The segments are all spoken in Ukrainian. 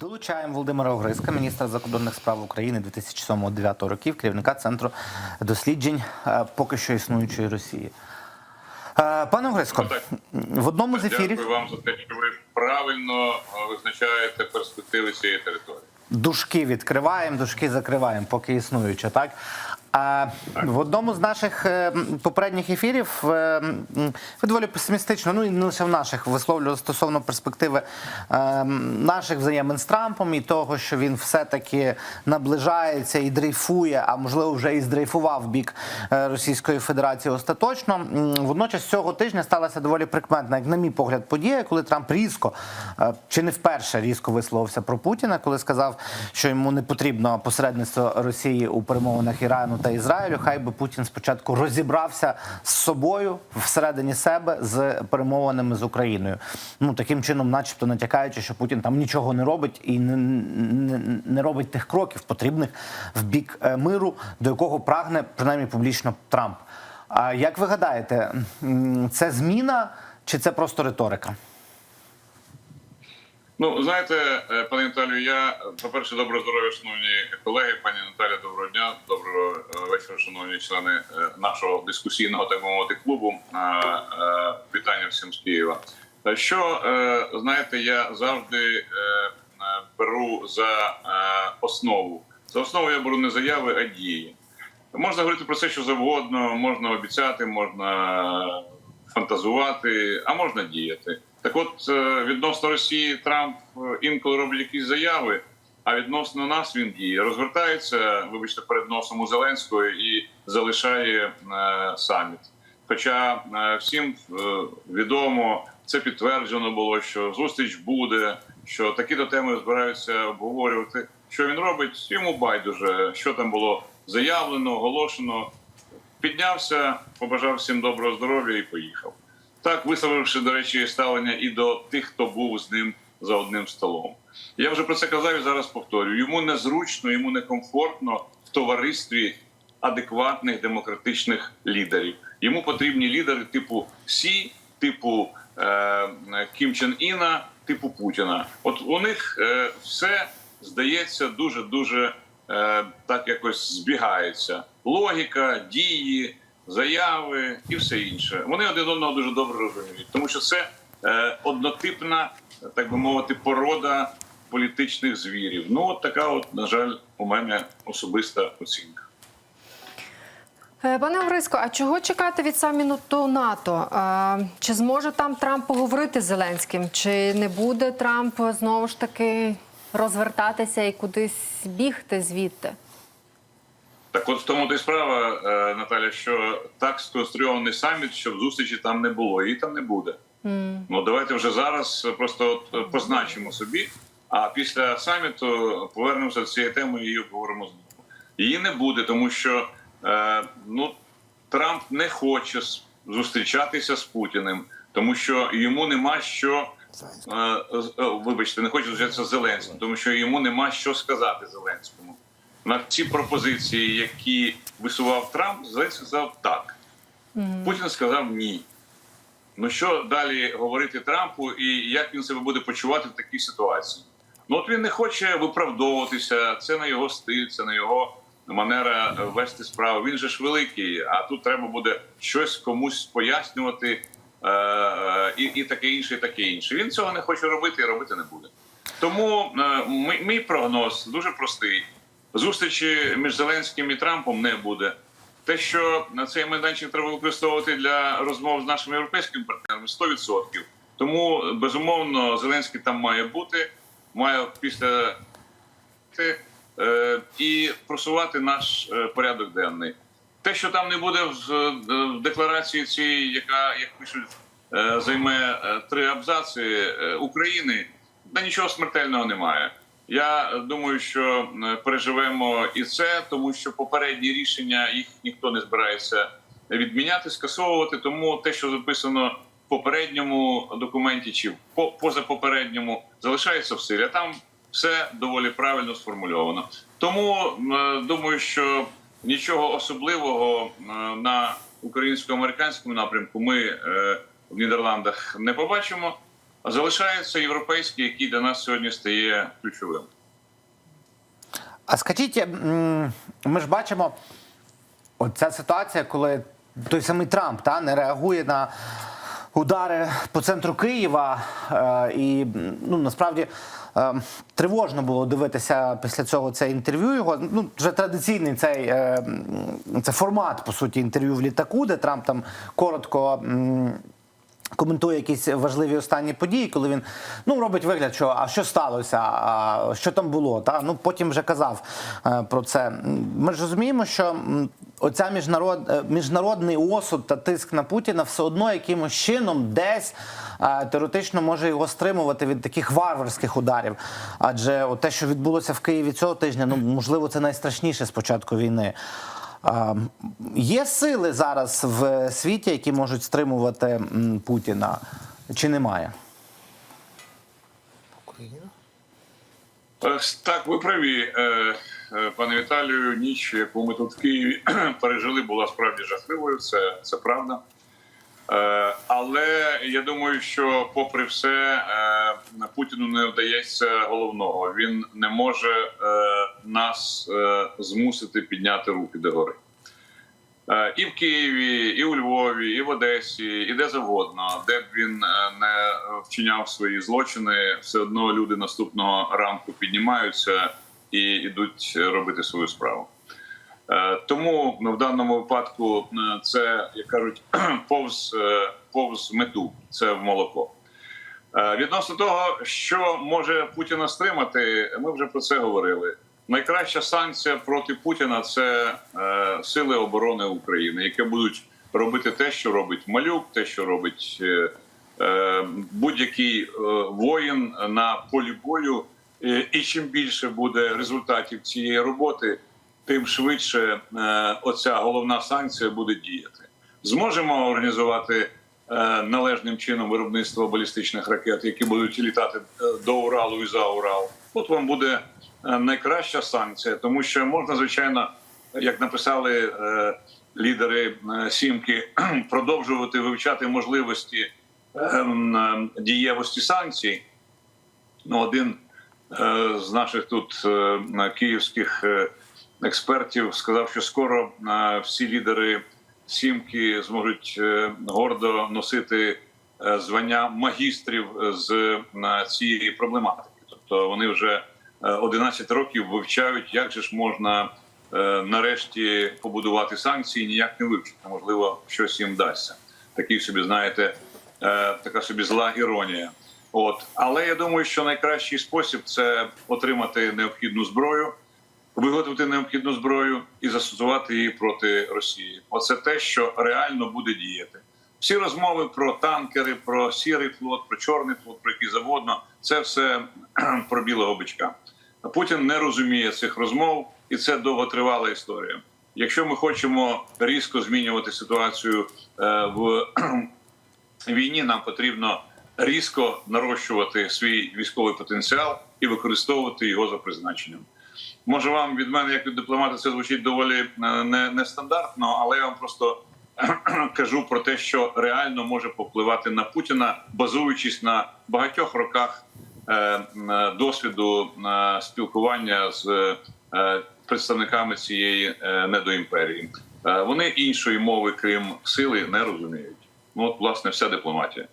Долучаємо Володимира Огриска, міністра закордонних справ України 2007-2009 років, керівника центру досліджень е, поки що існуючої Росії. Е, Пане Огриско, Ну, в одному з ефірів Дякую вам за те, що ви правильно е, визначаєте перспективи цієї території. дужки відкриваємо, дужки закриваємо, поки існуюча, так? А в одному з наших е, попередніх ефірів е, ви доволі песимістично, ну і не лише в наших висловлювали стосовно перспективи е, наших взаємин з Трампом і того, що він все-таки наближається і дрейфує, а можливо вже і здрейфував бік Російської Федерації остаточно. Водночас цього тижня сталася доволі прикметна, як на мій погляд, подія, коли Трамп різко чи не вперше різко висловився про Путіна, коли сказав, що йому не потрібно посередництво Росії у перемовинах Ірану та Ізраїлю. Хай би Путін спочатку розібрався з собою всередині себе з перемовинами з Україною. Ну таким чином, начебто, натякаючи, що Путін там нічого не робить і не, не, не робить тих кроків, потрібних в бік е, миру, до якого прагне принаймні публічно Трамп. А як ви гадаєте, це зміна чи це просто риторика? Ну знаєте, е, пане Наталію, я по перше, доброго здоров'я, шановні колеги, пані Наталя, доброго дня, доброго е, вечора, шановні члени е, нашого дискусійного так мовити клубу. Вітання всім з Києва. Що знаєте, я завжди беру за основу. За основу я беру не заяви, а дії. Можна говорити про все, що завгодно, можна обіцяти, можна фантазувати, а можна діяти. Так от, е, відносно Росії Трамп е, інколи робить якісь заяви, а відносно нас він діє. Розвертається, вибачте, перед носом у Зеленського і залишає е, саміт. Хоча е, всім е, відомо, це підтверджено було, що зустріч буде, що такі-то теми збираються обговорювати. Що він робить? Йому байдуже, що там було заявлено, оголошено. Піднявся, побажав всім доброго здоров'я і поїхав. Так, висловивши, до речі, ставлення і до тих, хто був з ним за одним столом. Я вже про це казав і зараз повторюю. Йому незручно, йому некомфортно в товаристві адекватних демократичних лідерів. Йому потрібні лідери типу Сі, типу е, Кім Чен Іна, типу Путіна. От у них е, все здається дуже дуже так якось збігається. Логіка, дії, заяви і все інше. Вони один одного дуже добре розуміють, тому що це е, однотипна, так би мовити, порода політичних звірів. Ну от така, от на жаль, у мене особиста оцінка. Е, Пане Грицько, а чого чекати від саміту НАТО? Е, Чи зможе там Трамп поговорити з Зеленським? Чи не буде Трамп знову ж таки розвертатися і кудись бігти звідти? Так, от в тому то й справа, е, Наталя, що так сконструйований саміт, щоб зустрічі там не було, її там не буде. Ну давайте вже зараз просто от позначимо собі. А після саміту повернемося до цієї теми і її обговоримо знову. Її не буде, тому що е, ну Трамп не хоче зустрічатися з Путіним, тому що йому нема що. е, е, Вибачте, не хоче зустрічатися з Зеленським, тому що йому нема що сказати Зеленському. На ці пропозиції, які висував Трамп, Зеленський сказав так. Путін сказав ні. Ну що далі говорити Трампу і як він себе буде почувати в такій ситуації? Ну от він не хоче виправдовуватися. Це не його стиль, це не його манера вести справу. Він же ж великий, а тут треба буде щось комусь пояснювати е, і, і таке інше, і таке інше. Він цього не хоче робити і робити не буде. Тому е, мій прогноз дуже простий: зустрічі між Зеленським і Трампом не буде. Те, що на цей майданчик треба використовувати для розмов з нашими європейськими партнерами 100%. Тому безумовно Зеленський там має бути, має після е, і просувати наш е, порядок денний. Те, що там не буде в, е, декларації цій, яка як пишуть, займе три абзаци е, України, та нічого смертельного немає. Я думаю, що е, переживемо і це, тому що попередні рішення їх ніхто не збирається відміняти, скасовувати. Тому те, що записано в попередньому документі чи по позапопередньому, залишається в силі. А там все доволі правильно сформульовано. Тому е, думаю, що нічого особливого е, на українсько-американському напрямку ми в Нідерландах не побачимо. Залишається європейський, який для нас сьогодні стає ключовим. А скажіть, ми ж бачимо оця ситуація, коли той самий Трамп та, не реагує на удари по центру Києва. Е, і ну, насправді е, тривожно було дивитися після цього це інтерв'ю. Його ну, вже традиційний цей е, це формат, по суті, інтерв'ю в літаку, де Трамп там коротко. Коментує якісь важливі останні події, коли він ну робить вигляд, що а що сталося, а що там було. Та ну потім вже казав е, про це. Ми ж розуміємо, що оця міжнарод, е, міжнародний осуд та тиск на Путіна все одно якимось чином десь е, теоретично може його стримувати від таких варварських ударів. Адже от те, що відбулося в Києві цього тижня, ну можливо, це найстрашніше з початку війни. Є сили зараз в світі, які можуть стримувати Путіна, чи немає? Е, Так, ви праві, е, е, пане Віталію. Ніч, яку ми тут в Києві пережили, була справді жахливою. Це, це правда. Але я думаю, що, попри все, Путіну не вдається головного. Він не може нас е, змусити підняти руки догори. Е, І в Києві, і у Львові, і в Одесі, і де завгодно, де б він е, не вчиняв свої злочини, все одно люди наступного ранку піднімаються і йдуть робити свою справу. Тому в даному випадку це, як кажуть, повз, повз мету, це в молоко. Відносно того, що може Путіна стримати, ми вже про це говорили. Найкраща санкція проти Путіна це е, сили оборони України, які будуть робити те, що робить малюк, те, що робить е, е, будь-який е, воїн на полі бою. Е, І чим більше буде результатів цієї роботи, тим швидше е, оця головна санкція буде діяти. Зможемо організувати е, належним чином виробництво балістичних ракет, які будуть літати е, до Уралу і за Урал. От вам буде найкраща санкція, тому що можна, звичайно, як написали е, лідери е, сімки, продовжувати вивчати можливості е, е, дієвості санкцій. Ну, один е, з наших тут е, київських е, експертів сказав, що скоро е, всі лідери сімки зможуть е, гордо носити е, звання магістрів з е, цієї проблематики. Тобто вони вже е, 11 років вивчають, як же ж можна е, нарешті побудувати санкції, ніяк не вивчити. Можливо, щось їм дасться. Такий собі, знаєте, е, така собі зла іронія. От, але я думаю, що найкращий спосіб це отримати необхідну зброю, виготовити необхідну зброю і застосувати її проти Росії. Оце те, що реально буде діяти. Всі розмови про танкери, про сірий флот, про чорний флот, про який завгодно, це все про білого бичка. Путін не розуміє цих розмов, і це довготривала історія. Якщо ми хочемо різко змінювати ситуацію е, в війні, нам потрібно різко нарощувати свій військовий потенціал і використовувати його за призначенням. Може, вам від мене, як від дипломата, це звучить доволі е, не- нестандартно, але я вам просто кажу про те, що реально може повпливати на Путіна, базуючись на багатьох роках досвіду е, спілкування з е, представниками цієї е, недоімперії. Е, Вони іншої мови, крім сили, не розуміють. Ну, от, власне, вся дипломатія.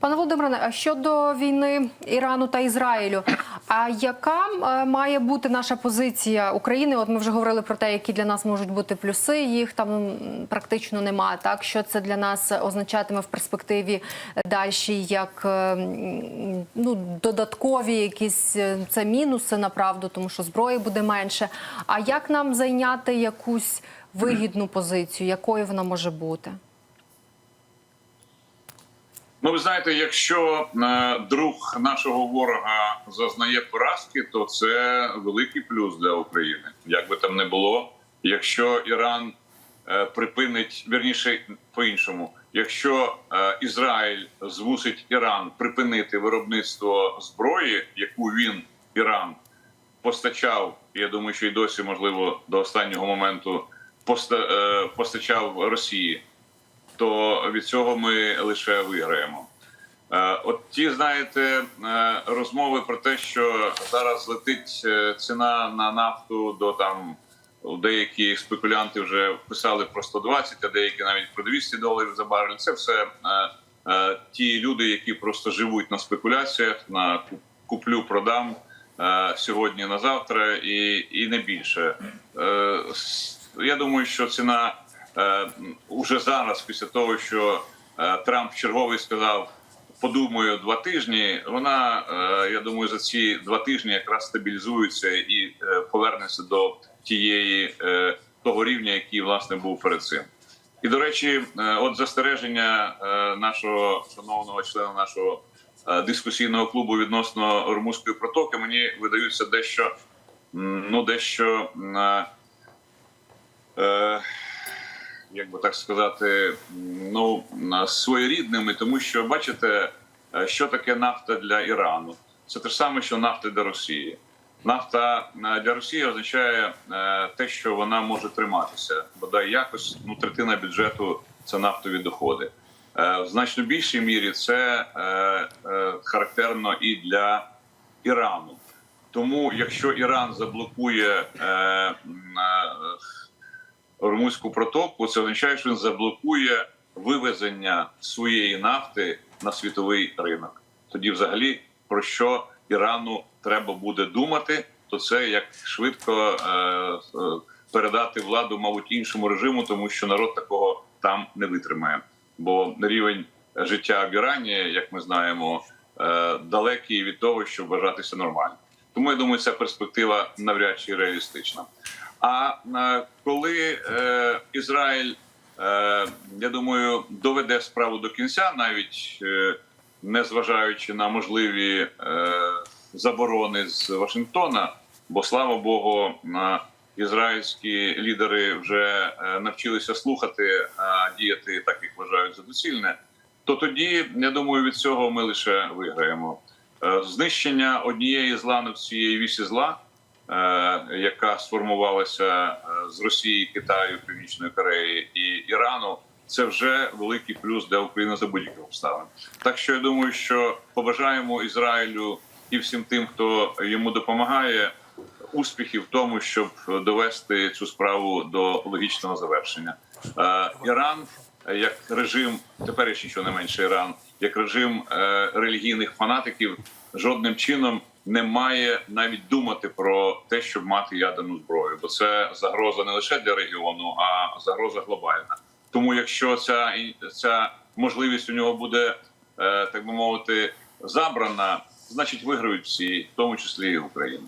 Пане Володимире, а щодо війни Ірану та Ізраїлю, а яка е, має бути наша позиція України? От ми вже говорили про те, які для нас можуть бути плюси. Їх там практично немає. Так що це для нас означатиме в перспективі далі як е, ну додаткові якісь е, це мінуси направду, тому що зброї буде менше. А як нам зайняти якусь вигідну позицію? Якою вона може бути? Ну, ви знаєте, якщо е, друг нашого ворога зазнає поразки, то це великий плюс для України. Як би там не було, якщо Іран е, припинить вірніше по-іншому, якщо е, Ізраїль змусить Іран припинити виробництво зброї, яку він Іран постачав, я думаю, що й досі можливо до останнього моменту поста- постачав Росії то від цього ми лише виграємо. Е, От ті, знаєте, е, розмови про те, що зараз летить е, ціна на нафту до там деякі спекулянти вже писали про 120, а деякі навіть про 200 доларів за барель. Це все ті люди, які просто живуть на спекуляціях, на куплю, продам сьогодні на завтра, і, і не більше. Я думаю, що ціна уже зараз, після того, що е, Трамп черговий сказав. Подумаю, два тижні. Вона, е, я думаю, за ці два тижні якраз стабілізується і е, повернеться до тієї е, того рівня, який власне був перед цим. І до речі, е, от застереження е, нашого шановного члена нашого е, дискусійного клубу відносно Румузької протоки мені видаються дещо, ну дещо. е, е, як би так сказати, ну своєрідними, тому що бачите, е, що таке нафта для Ірану. Це те ж саме, що нафта для Росії. Нафта е, для Росії означає е, те, що вона може триматися. Бодай якось ну, третина бюджету це нафтові доходи. В значно більшій мірі це характерно і для Ірану. Тому, якщо Іран заблокує Ормузьку протоку, це означає, що він заблокує вивезення своєї нафти на світовий ринок. Тоді, взагалі, про що Ірану треба буде думати, то це як швидко е, е, передати владу, мабуть, іншому режиму, тому що народ такого там не витримає. Бо рівень життя в Ірані, як ми знаємо, е, далекий від того, щоб вважатися нормальним. Тому я думаю, ця перспектива навряд чи реалістична. А е, коли е, Ізраїль, е, я думаю, доведе справу до кінця, навіть е, не зважаючи на можливі е, заборони з Вашингтона, бо слава Богу, на ізраїльські лідери вже е, навчилися слухати, а діяти так, як вважають за доцільне, то тоді я думаю, від цього ми лише виграємо. Е, Знищення однієї з ланок цієї вісі зла е, яка сформувалася е, з Росії, Китаю, Північної Кореї і Ірану. Це вже великий плюс для України за будь-яких обставин. Так що я думаю, що побажаємо Ізраїлю і всім тим, хто йому допомагає, успіхів в тому, щоб довести цю справу до логічного завершення. Е, Іран е, як режим, теперішній що не менше Іран, як режим е, релігійних фанатиків, жодним чином не має навіть думати про те, щоб мати ядерну зброю, бо це загроза не лише для регіону, а загроза глобальна. Тому, якщо ця ця можливість у нього буде е, так би мовити забрана, значить виграють всі, в тому числі і Україна.